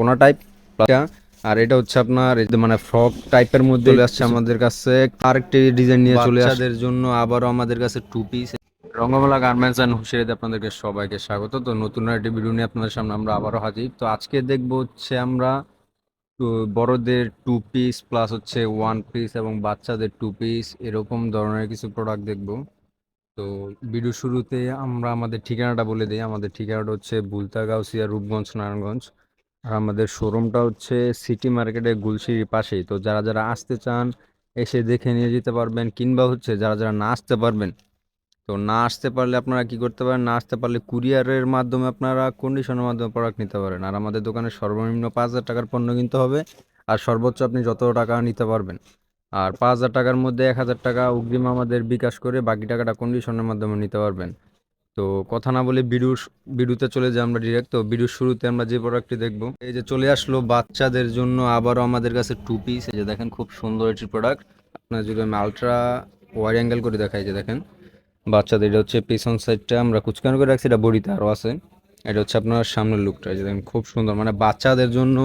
কোনা টাইপ আর এটা হচ্ছে আপনার মানে ফ্রক টাইপের মধ্যে চলে আসছে আমাদের কাছে। আরেকটি ডিজাইন নিয়ে চলে আসছে। জন্য আবারও আমাদের কাছে two piece Rangamela garments and হুশিয়ারিতে আপনাদেরকে সবাইকে স্বাগত। তো নতুন একটি ভিডিও নিয়ে আপনাদের সামনে আমরা আবারও হাজির। তো আজকে দেখব হচ্ছে আমরা বড়দের টু পিস প্লাস হচ্ছে ওয়ান পিস এবং বাচ্চাদের টু পিস এরকম ধরনের কিছু প্রোডাক্ট দেখব। তো ভিডিও শুরুতে আমরা আমাদের ঠিকানাটা বলে দিই। আমাদের ঠিকানাটা হচ্ছে বুলতাগাউসিয়া রূপগঞ্জ নারায়ণগঞ্জ। আর আমাদের শোরুমটা হচ্ছে সিটি মার্কেটের গুলশির পাশেই। তো যারা যারা আসতে চান, এসে দেখে নিয়ে যেতে পারবেন কিংবা হচ্ছে যারা যারা না আসতে পারবেন, তো না আসতে পারলে আপনারা কি করতে পারেন? না আসতে পারলে কুরিয়ারের মাধ্যমে আপনারা কন্ডিশনের মাধ্যমে প্রোডাক্ট নিতে পারেন। আর আমাদের দোকানে সর্বনিম্ন পাঁচ হাজার টাকার পণ্য কিনতে হবে আর সর্বোচ্চ আপনি যত টাকা নিতে পারবেন। আর পাঁচ হাজার টাকার মধ্যে এক হাজার টাকা অগ্রিম আমাদের বিকাশ করে বাকি টাকাটা কন্ডিশনের মাধ্যমে নিতে পারবেন। তো কথা না বলে বিডু বিডুতে চলে যাই আমরা ডিরেক্ট তো বিডুর শুরুতে আমরা যে প্রোডাক্টটি দেখব, এই যে চলে আসলো বাচ্চাদের জন্য আবারও আমাদের কাছে টু পিস এই যে দেখেন খুব সুন্দর একটি প্রোডাক্ট আপনার যদি আমি আলট্রা ওয়াইড অ্যাঙ্গেল করে দেখাই যে দেখেন। বাচ্চাদের এটা হচ্ছে পিছন সাইডটা আমরা কুচকানো করে রাখছি, এটা বডিতে আরও আছে। এটা হচ্ছে আপনার সামনের লুকটা যে দেখেন খুব সুন্দর। মানে বাচ্চাদের জন্য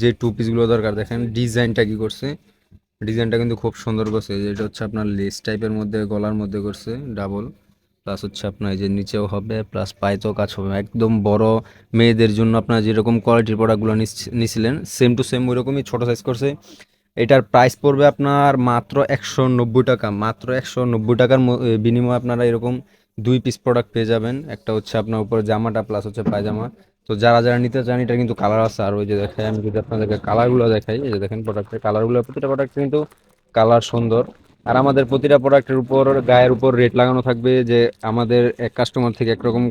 যে টু পিসগুলো দরকার, দেখেন ডিজাইনটা কি করছে। ডিজাইনটা কিন্তু খুব সুন্দর করছে। এটা হচ্ছে আপনার লেস টাইপের মধ্যে, গলার মধ্যে করছে ডাবল প্লাস হচ্ছে আপনার এই যে নিচেও হবে প্লাস পায়েতেও কাজ হবে। একদম বড় মেয়েদের জন্য আপনার যেরকম কোয়ালিটির প্রোডাক্টগুলো নিছিলেন সেম টু সেম ওইরকমই ছোটো সাইজ করছে। এটার প্রাইস পড়বে আপনার মাত্র একশো নব্বই টাকা। মাত্র একশো নব্বই টাকার বিনিময়ে আপনারা এরকম দুই পিস প্রোডাক্ট পেয়ে যাবেন। একটা হচ্ছে আপনার উপরে জামাটা প্লাস হচ্ছে পায়জামা। তো যারা যারা নিতে চান, এটা কিন্তু কালার আছে। আর ওই যে দেখাই, আমি যদি আপনাদেরকে কালারগুলো দেখাই, এই যে দেখেন প্রোডাক্টের কালারগুলো প্রতিটা প্রোডাক্ট কিন্তু কালার সুন্দর। আর আমাদের প্রতিটা প্রোডাক্টের উপর, গায়ের উপর রেট লাগানো থাকবে যে আমাদের এক কাস্টমার থেকে একরকম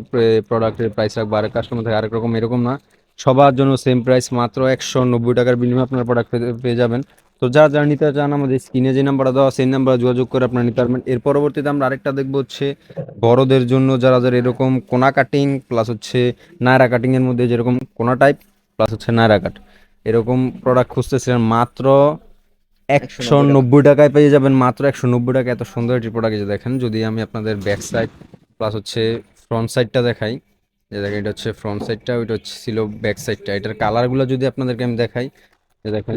প্রোডাক্টের প্রাইস রাখব, আরেক কাস্টমার থেকে আরেক রকম, এরকম না। সবার জন্য সেম প্রাইস মাত্র একশো নব্বই টাকার বিনিময়ে আপনার প্রোডাক্ট পেয়ে যাবেন। তো যারা যারা নিতে চান, আমাদের স্ক্রিনে যে নাম্বারটা দেওয়া সেই নাম্বারে যোগাযোগ করে আপনারা নিতে পারবেন। এর পরবর্তীতে আমরা আরেকটা দেখব হচ্ছে বড়দের জন্য যারা যারা এরকম কোনা কাটিং প্লাস হচ্ছে নায়রা কাটিংয়ের মধ্যে যেরকম কোনা টাইপ প্লাস হচ্ছে নায়রা কাট এরকম প্রোডাক্ট খুঁজতেছিলেন মাত্র একশো নব্বই টাকায় পেয়ে যাবেন। মাত্র একশো নব্বই টাকা। এত সুন্দর একটি প্রোডাক্ট যে দেখেন যদি আমি আপনাদের ব্যাক সাইড প্লাস হচ্ছে ফ্রন্ট সাইডটা দেখাই যে দেখেন এটা হচ্ছে ফ্রন্ট সাইডটা ওইটা হচ্ছে ছিল ব্যাক সাইডটা এটার কালারগুলো যদি আপনাদেরকে আমি দেখাই দেখেন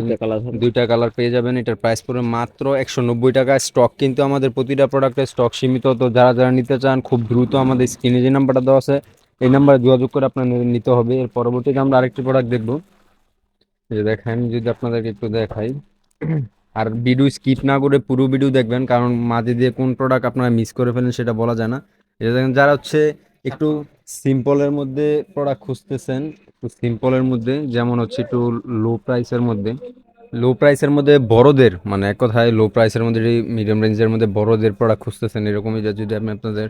দুইটা কালার পেয়ে যাবেন। এটার প্রাইস পড়বে মাত্র একশো নব্বই টাকা। স্টক কিন্তু আমাদের প্রতিটা প্রোডাক্টের স্টক সীমিত। তো যারা যারা নিতে চান খুব দ্রুত আমাদের স্ক্রিনে যে নাম্বারটা দেওয়া আছে এই নাম্বারে যোগাযোগ করে আপনাদের নিতে হবে। এর পরবর্তীতে আমরা আরেকটি প্রোডাক্ট দেখব। যে দেখেন যদি আপনাদেরকে একটু দেখাই। আর ভিডিও স্কিপ না করে পুরো ভিডিও দেখবেন, কারণ মাঝে দিয়ে কোন প্রোডাক্ট আপনারা মিস করে ফেলেন সেটা বলা যায় না। এটা দেখেন, যারা হচ্ছে একটু সিম্পলের মধ্যে প্রোডাক্ট খুঁজতেছেন, একটু সিম্পলের মধ্যে, যেমন হচ্ছে একটু লো প্রাইসের মধ্যে। লো প্রাইসের মধ্যে বড়দের মানে এক কথায় লো প্রাইসের মধ্যে মিডিয়াম রেঞ্জের মধ্যে বড়দের প্রোডাক্ট খুঁজতেছেন, এরকমই যা- যদি আমি আপনাদের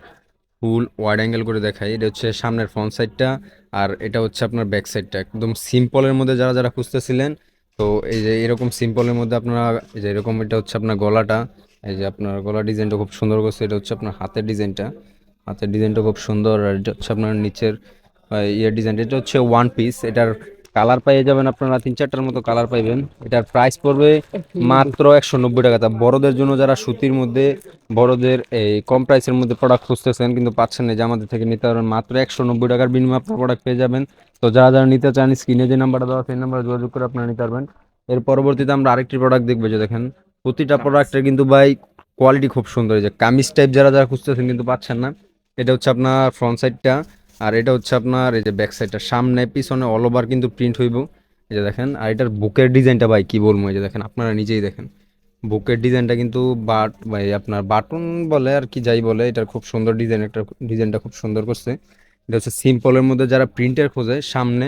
ফুল ওয়াইড অ্যাঙ্গেল করে দেখাই, এটা হচ্ছে সামনের ফ্রন্ট সাইডটা আর এটা হচ্ছে আপনার ব্যাক সাইডটা একদম সিম্পলের মধ্যে যারা যারা খুঁজতেছিলেন তো এই যে এরকম সিম্পলের মধ্যে আপনারা, এই যে এরকম এটা হচ্ছে আপনার গলাটা, এই যে আপনার গলা ডিজাইনটা খুব সুন্দর করছে, এটা হচ্ছে আপনার হাতের ডিজাইনটা হাতের ডিজাইনটা খুব সুন্দর, আর এটা হচ্ছে আপনার নিচের ইয়ের ডিজাইন এটা হচ্ছে ওয়ান পিস এটার কালার পেয়ে যাবেন আপনারা, তিন চারটার মতো কালার পাইবেন। এটার প্রাইস পড়বে মাত্র একশো নব্বই টাকা। তা বড়দের জন্য যারা সুতির মধ্যে, বড়দের এই কম প্রাইসের মধ্যে প্রোডাক্ট খুঁজতেছেন, কিন্তু পাচ্ছেন না যে আমাদের থেকে নিতে পারবেন, মাত্র একশো নব্বই টাকার বিনিময়ে আপনার প্রোডাক্ট পেয়ে যাবেন। তো যারা যারা নিতে চান স্ক্রিনে যে নাম্বারটা দেওয়া সেই নাম্বারে যোগাযোগ করে আপনারা নিতে পারবেন। এর পরবর্তীতে আমরা আরেকটি প্রোডাক্ট দেখব যে দেখেন প্রতিটা প্রোডাক্টের কিন্তু ভাই কোয়ালিটি খুব সুন্দর। এই যে কামিজ টাইপ যারা যারা খুঁজতেছেন কিন্তু পাচ্ছেন না। এটা হচ্ছে আপনার ফ্রন্ট সাইডটা আর এটা হচ্ছে আপনার এই যে ব্যাক সাইডটা সামনে পিছনে অল ওভার কিন্তু প্রিন্ট হইব। এই যে দেখেন আর এটার বুকের ডিজাইনটা ভাই কি বলব এই যে দেখেন আপনারা নিজেই দেখেন। বুকের ডিজাইনটা কিন্তু বাট ভাই আপনার বাটন বলে আর কি যাই বলে এটার খুব সুন্দর ডিজাইন একটা ডিজাইনটা খুব সুন্দর করছে। এটা হচ্ছে সিম্পলের মধ্যে যারা প্রিন্টের খোঁজে, সামনে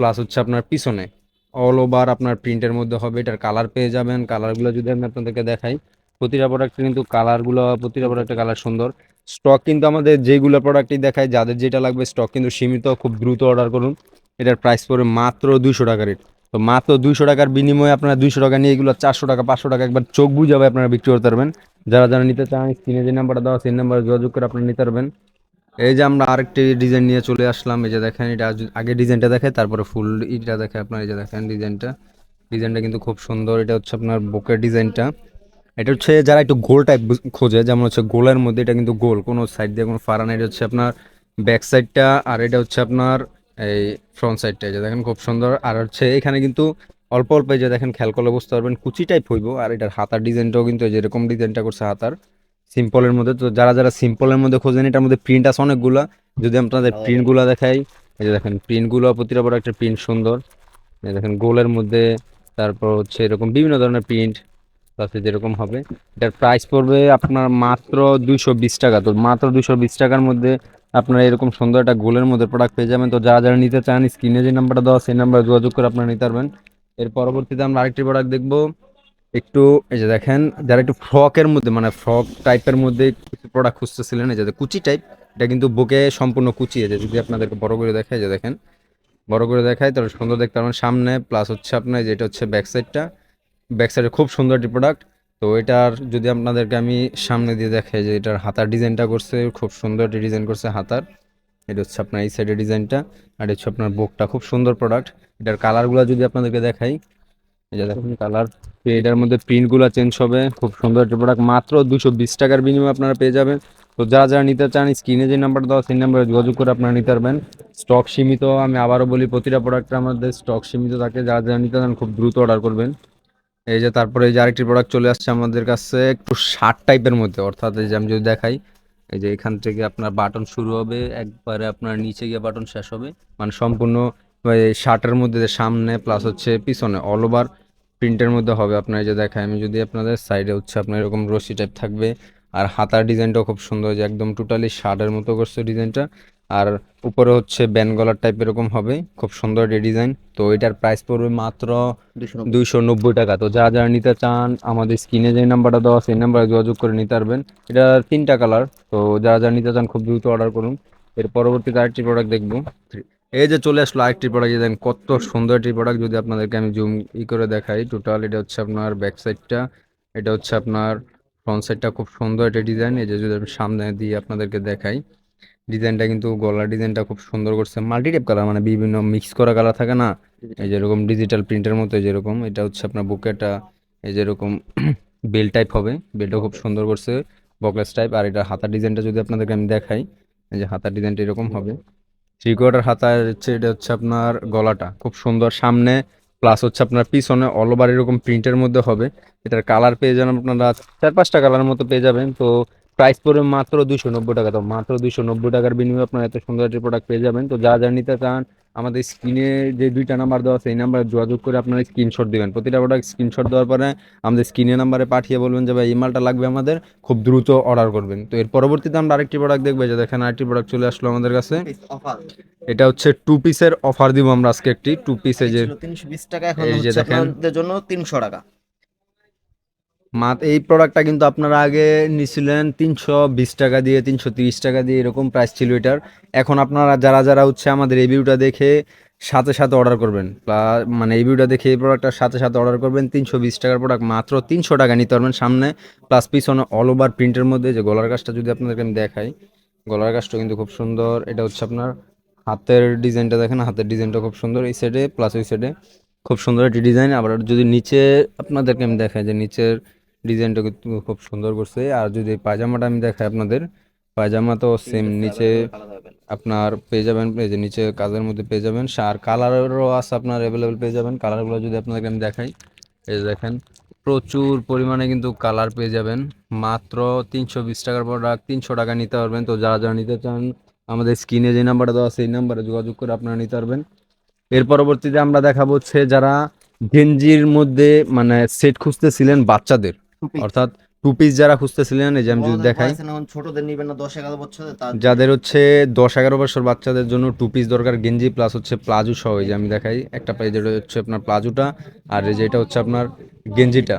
প্লাস হচ্ছে আপনার পিছনে। অল ওভার আপনার প্রিন্টের মধ্যে হবে, এটার কালার পেয়ে যাবেন। কালারগুলো যদি আমি আপনাদেরকে দেখাই, প্রতিটা প্রোডাক্টের কিন্তু কালারগুলো প্রতিটা প্রোডাক্টের কালার সুন্দর। স্টক কিন্তু আমাদের যেগুলো প্রোডাক্টই দেখায় যাদের যেটা লাগবে স্টক কিন্তু সীমিত, খুব দ্রুত অর্ডার করুন। এটার প্রাইস পড়বে মাত্র দুইশো টাকা রেট তো মাত্র দুইশো টাকার বিনিময়ে আপনারা দুইশো টাকা নিয়ে এগুলো চারশো টাকা, পাঁচশো টাকা একবার চোখ বুঝাবে আপনারা বিক্রি করতে পারবেন। যারা যারা নিতে চান, স্ক্রিনে যে নাম্বারটা দেওয়া সেই নাম্বারে যোগাযোগ করে আপনারা নিতে পারবেন। এই যে আমরা আরেকটি ডিজাইন নিয়ে চলে আসলাম, এই যে দেখেন, এটা আগে ডিজাইনটা দেখে, তারপরে ফুল ইটা দেখে আপনার, এই যে দেখেন ডিজাইনটা ডিজাইনটা কিন্তু খুব সুন্দর, এটা হচ্ছে আপনার বুকের ডিজাইনটা এটা হচ্ছে যারা একটু গোল টাইপ খোঁজে, যেমন হচ্ছে গোলের মধ্যে এটা কিন্তু গোল, কোনো সাইড দিয়ে কোনো ফাড়া নাই, এটা হচ্ছে আপনার ব্যাক সাইডটা আর এটা হচ্ছে আপনার এই ফ্রন্ট সাইডটা যে দেখেন খুব সুন্দর। আর হচ্ছে এখানে কিন্তু অল্প অল্প এই যে দেখেন খেয়াল করলে বুঝতে পারবেন, কুচি টাইপ হইব, আর এটার হাতার ডিজাইনটাও কিন্তু এই যে এরকম ডিজাইনটা করছে হাতার। সিম্পলের মধ্যে। তো যারা যারা সিম্পলের মধ্যে খোঁজেন এটার মধ্যে প্রিন্ট আছে অনেকগুলা। যদি আপনাদের প্রিন্টগুলো দেখাই এই যে দেখেন প্রিন্টগুলো প্রতিটা বড় একটা প্রিন্ট সুন্দর। দেখেন গোলের মধ্যে তারপর হচ্ছে এরকম বিভিন্ন ধরনের প্রিন্ট তাতে যেরকম হবে। এটার প্রাইস পড়বে আপনার মাত্র দুইশো বিশ টাকা। তো মাত্র দুইশো বিশ টাকার মধ্যে আপনারা এরকম সুন্দর একটা গোলের মধ্যে প্রোডাক্ট পেয়ে যাবেন। তো যারা যারা নিতে চান স্ক্রিনে যে নাম্বারটা দেওয়া সেই নাম্বারে যোগাযোগ করে আপনারা নিতে পারবেন। এর পরবর্তীতে আমরা আরেকটি প্রোডাক্ট দেখব। একটু, এই যে দেখেন, যারা একটু ফ্রকের মধ্যে মানে ফ্রক টাইপের মধ্যে কিছু প্রোডাক্ট খুঁজতেছিলেন, এই যে কুচি টাইপ এটা কিন্তু বুকে সম্পূর্ণ কুচি আছে যদি আপনাদেরকে বড় করে দেখায় যে দেখেন, বড় করে দেখায় তাহলে সুন্দর দেখতে পারবেন সামনে প্লাস হচ্ছে আপনার যেটা হচ্ছে ব্যাক সাইডটা ব্যাক সাইডে খুব সুন্দর একটি প্রোডাক্ট তো এটার যদি আপনাদেরকে আমি সামনে দিয়ে দেখাই, যে এটার হাতার ডিজাইনটা করছে, খুব সুন্দর একটি ডিজাইন করছে হাতার। এটা হচ্ছে আপনার এই সাইডের ডিজাইনটা, আর হচ্ছে আপনার বুকটা, খুব সুন্দর প্রোডাক্ট এটার কালারগুলো যদি আপনাদেরকে দেখাই যে দেখুন কালার এটার মধ্যে প্রিন্টগুলো চেঞ্জ হবে, খুব সুন্দর একটা প্রোডাক্ট মাত্র দুশো বিশ টাকার বিনিময়ে আপনারা পেয়ে যাবেন। তো যারা যারা নিতে চান স্ক্রিনে যে নাম্বার দেওয়া সেই নাম্বারে যোগাযোগ করে আপনারা নিতে পারবেন। স্টক সীমিত, আমি আবারও বলি, প্রতিটা প্রোডাক্টের আমাদের স্টক সীমিত থাকে। যারা যারা নিতে চান, খুব দ্রুত অর্ডার করবেন। এই যে তারপরে এই যে আরেকটি প্রোডাক্ট চলে আসছে আমাদের কাছে, একটু শার্ট টাইপের মধ্যে। অর্থাৎ এই যে আমি যদি দেখাই, এই যে এখান থেকে আপনার বাটন শুরু হবে, একবারে আপনার নিচে গিয়ে বাটন শেষ হবে। মানে সম্পূর্ণ শার্টের মধ্যে সামনে প্লাস হচ্ছে পিছনে অল ওভার প্রিন্টের মধ্যে হবে। আপনার যে দেখায় আমি যদি আপনাদের সাইডে হচ্ছে আপনার এরকম রশি টাইপ থাকবে আর হাতার ডিজাইনটাও খুব সুন্দর যে একদম টোটালি শার্টের মতো করছে ডিজাইনটা। আর উপরে হচ্ছে ব্যান গলার টাইপ এরকম হবে খুব সুন্দর এই ডিজাইন তো এটার প্রাইস পড়বে মাত্র দুইশো নব্বই। টাকা। তো যা যারা নিতে চান আমাদের স্ক্রিনে যে নাম্বারটা দেওয়া সেই নাম্বারে যোগাযোগ করে নিতে পারবেন। এটা তিনটা কালার তো যারা যারা নিতে চান খুব দ্রুত অর্ডার করুন। এর পরবর্তীতে আরেকটি প্রোডাক্ট দেখব। এই যে চলে আসলো আরেকটি প্রোডাক্ট দেখেন কত সুন্দর একটি প্রোডাক্ট যদি আপনাদেরকে আমি জুম ই করে দেখাই টোটাল এটা হচ্ছে আপনার ব্যাক সাইডটা এটা হচ্ছে আপনার ফ্রন্ট সাইডটা খুব সুন্দর একটা ডিজাইন এই যে যদি আমি সামনে দিয়ে আপনাদেরকে দেখাই ডিজাইনটা কিন্তু গলার ডিজাইনটা খুব সুন্দর করছে। মাল্টি টাইপ কালার মানে বিভিন্ন মিক্স করা কালার থাকে না? এই যেরকম ডিজিটাল প্রিন্টের মতো যেরকম এটা হচ্ছে আপনার বুকেটা এই যেরকম বেল টাইপ হবে। বেলটা খুব সুন্দর করছে বকলেস টাইপ আর এটা হাতার ডিজাইনটা যদি আপনাদেরকে আমি দেখাই, এই যে হাতার ডিজাইনটা এরকম হবে। থ্রি কোয়ার্টার হাতার হচ্ছে, এটা হচ্ছে আপনার গলাটা, খুব সুন্দর। সামনে প্লাস হচ্ছে আপনার পিছনে অল ওভার এরকম প্রিন্টের মধ্যে হবে। এটার কালার পেয়ে যাবেন আপনারা, চার পাঁচটা কালারের মতো পেয়ে যাবেন। তো প্রাইস পড়বে মাত্র দুশো নব্বই টাকা। তো মাত্র দুশো নব্বই টাকার বিনিময়ে আপনারা এত সুন্দর একটি প্রোডাক্ট পেয়ে যাবেন। তো যা যা নিতে চান আমাদের স্ক্রিনে যে দুইটা নাম্বার দেওয়া এই নাম্বারে যোগাযোগ করে আপনারা স্ক্রিনশট দিবেন। প্রতিটা প্রোডাক্ট স্ক্রিনশট দেওয়ার পরে আমাদের স্ক্রিনে নাম্বারে পাঠিয়ে বলবেন যে ভাই এই মালটা লাগবে আমাদের। খুব দ্রুত অর্ডার করবেন। তো এর পরবর্তীতে আমরা আরেকটি প্রোডাক্ট দেখব। যে দেখেন আরেকটি প্রোডাক্ট চলে আসলো আমাদের কাছে। এটা হচ্ছে টু পিসের অফার দিব আমরা আজকে একটি। টু পিসে যে তিনশো বিশ টাকা এখন এই যে দেখেন। জন্য তিনশো টাকা। এই প্রোডাক্টটা কিন্তু আপনারা আগে নিছিলেন তিনশো বিশ টাকা দিয়ে, তিনশো তিরিশ টাকা দিয়ে এরকম প্রাইস ছিল এটার। এখন আপনারা যারা যারা হচ্ছে আমাদের ভিডিওটা দেখে সাথে সাথে অর্ডার করবেন মানে ভিডিওটা দেখে এই প্রোডাক্টটার সাথে সাথে অর্ডার করবেন, তিনশো বিশ টাকার প্রোডাক্ট মাত্র তিনশো টাকা নিতে পারবেন সামনে প্লাস পিছনে অল ওভার প্রিন্টের মধ্যে যে গলার কাজটা যদি আপনাদেরকে আমি দেখাই, গলার কাজটা কিন্তু খুব সুন্দর, এটা হচ্ছে আপনার হাতের ডিজাইনটা দেখেন, হাতের ডিজাইনটা খুব সুন্দর এই সাইডে প্লাস ওই সাইডে খুব সুন্দর একটি ডিজাইন আবার যদি নিচে আপনাদেরকে আমি দেখাই যে নিচের ডিজাইনটা কিন্তু খুব সুন্দর করছে। আর যদি পায়জামাটা আমি দেখাই আপনাদের পায়জামা তো সেম নিচে আপনার পেয়ে যাবেন এই যে নিচে কাজের মধ্যে পেয়ে যাবেন। আর কালারেরও আছে আপনার অ্যাভেলেবেল পেয়ে যাবেন। কালারগুলো যদি আপনাদেরকে আমি দেখাই এই দেখেন প্রচুর পরিমাণে কিন্তু কালার পেয়ে যাবেন। মাত্র তিনশো বিশ টাকার প্রোডাক্ট তিনশো টাকা নিতে পারবেন। তো যারা যারা নিতে চান আমাদের স্ক্রিনে যে নাম্বারটা দেওয়া সেই নাম্বারে যোগাযোগ করে আপনারা নিতে পারবেন। এর পরবর্তীতে আমরা দেখাবো হচ্ছে যারা গেঞ্জির মধ্যে মানে সেট খুঁজতেছিলেন বাচ্চাদের। অর্থাৎ টু পিস যারা খুঁজতেছিলেন এই যে আমি যদি দেখাই। ছোটদের নিবেন না দশ এগারো বছর যাদের হচ্ছে দশ এগারো বছর বাচ্চাদের জন্য টু পিস দরকার গেঞ্জি প্লাস হচ্ছে প্লাজো সহ এই যে আমি দেখাই। একটা পাই যেটা হচ্ছে আপনার প্লাজোটা আর এই যেটা হচ্ছে আপনার গেঞ্জিটা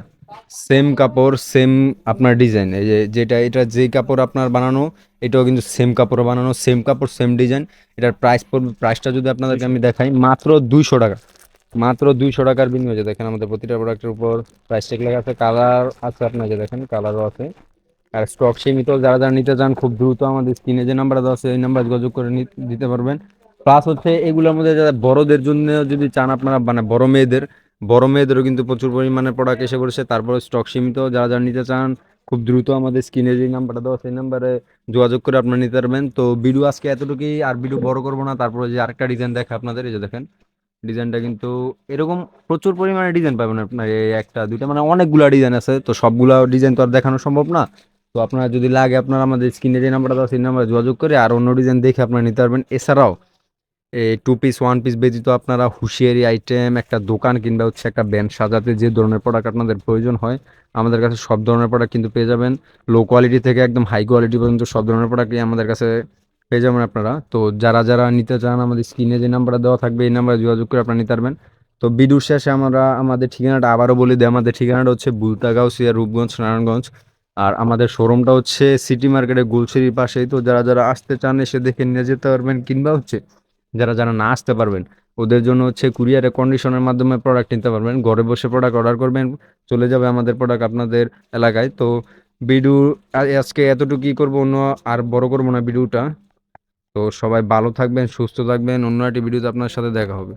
সেম কাপড় সেম আপনার ডিজাইন এই যে যেটা এটা যেই কাপড় আপনার বানানো এটাও কিন্তু সেম কাপড় বানানো সেম কাপড় সেম ডিজাইন এটার প্রাইস পড়বে প্রাইসটা যদি আপনাদেরকে আমি দেখাই মাত্র দুইশো টাকা। মাত্র দুইশো টাকার বিনিময়ে দেখেন আমাদের প্রতিটা প্রোডাক্টের উপর প্রাইস টেক লেখা আছে কালার আছে আপনার যে দেখেন কালারও আছে। আর স্টক সীমিত, যারা যারা নিতে চান খুব দ্রুত আমাদের স্ক্রিনে যে নাম্বার দেওয়া আছে, এই নাম্বার যোগাযোগ করে দিতে পারবেন। প্লাস হচ্ছে এগুলোর মধ্যে যারা বড়দের জন্য যদি চান আপনারা মানে বড় মেয়েদের, বড় মেয়েদেরও কিন্তু প্রচুর পরিমাণে প্রোডাক্ট এসে পড়েছে। তারপরে স্টক সীমিত, যারা যারা নিতে চান খুব দ্রুত আমাদের স্ক্রিনে যে নাম্বারটা দেওয়া সেই নাম্বারে যোগাযোগ করে আপনারা নিতে পারবেন। তো ভিডিও আজকে এতটুকুই, আর ভিডিও বড় করব না, তারপরে যে আরেকটা ডিজাইন দেখে আপনাদের, এই যে দেখেন। ডিজাইনটা কিন্তু এরকম প্রচুর পরিমাণে ডিজাইন পাবেন আপনার এই একটা, দুইটা মানে অনেকগুলা ডিজাইন আছে, তো সবগুলো ডিজাইন তো আর দেখানো সম্ভব না। তো আপনার যদি লাগে আপনারা আমাদের স্ক্রিনে যে নাম্বারটা দেওয়া সেই নাম্বারে যোগাযোগ করে আর অন্য ডিজাইন দেখে আপনারা নিতে পারবেন। এছাড়াও, এই টু পিস ওয়ান পিস ব্যতীত আপনারা হুঁশিয়ারি আইটেম একটা দোকান কিংবা হচ্ছে একটা ব্যান্ড সাজাতে যে ধরনের প্রোডাক্ট আপনাদের প্রয়োজন হয়, আমাদের কাছে সব ধরনের প্রোডাক্ট কিন্তু পেয়ে যাবেন। লো কোয়ালিটি থেকে একদম হাই কোয়ালিটি পর্যন্ত সব ধরনের প্রোডাক্টই আমাদের কাছে পেয়ে যাবেন আপনারা। তো যারা যারা নিতে চান, আমাদের স্ক্রিনে যে নাম্বারটা দেওয়া থাকবে, এই নাম্বারে যোগাযোগ করে আপনারা নিতে পারবেন। তো বিডুর শেষে আমরা, আমাদের ঠিকানাটা আবারও বলে দিই। আমাদের ঠিকানাটা হচ্ছে বুলতাগাউসিয়া রূপগঞ্জ, নারায়ণগঞ্জ। আর আমাদের শোরুমটা হচ্ছে সিটি মার্কেটের গুলশিরির পাশেই। তো যারা যারা আসতে চান, এসে দেখে নিয়ে যেতে পারবেন কিংবা হচ্ছে যারা যারা না আসতে পারবেন, ওদের জন্য হচ্ছে কুরিয়ারে কন্ডিশনের মাধ্যমে প্রোডাক্ট নিতে পারবেন। ঘরে বসে প্রোডাক্ট অর্ডার করবেন, চলে যাবে আমাদের প্রোডাক্ট আপনাদের এলাকায়। তো ভিডিও আজকে এতটুকুই করব, অন্য আর বড় করব না ভিডিওটা। তো সবাই ভালো থাকবেন সুস্থ থাকবেন। অন্য একটি ভিডিওতে আপনার সাথে দেখা হবে।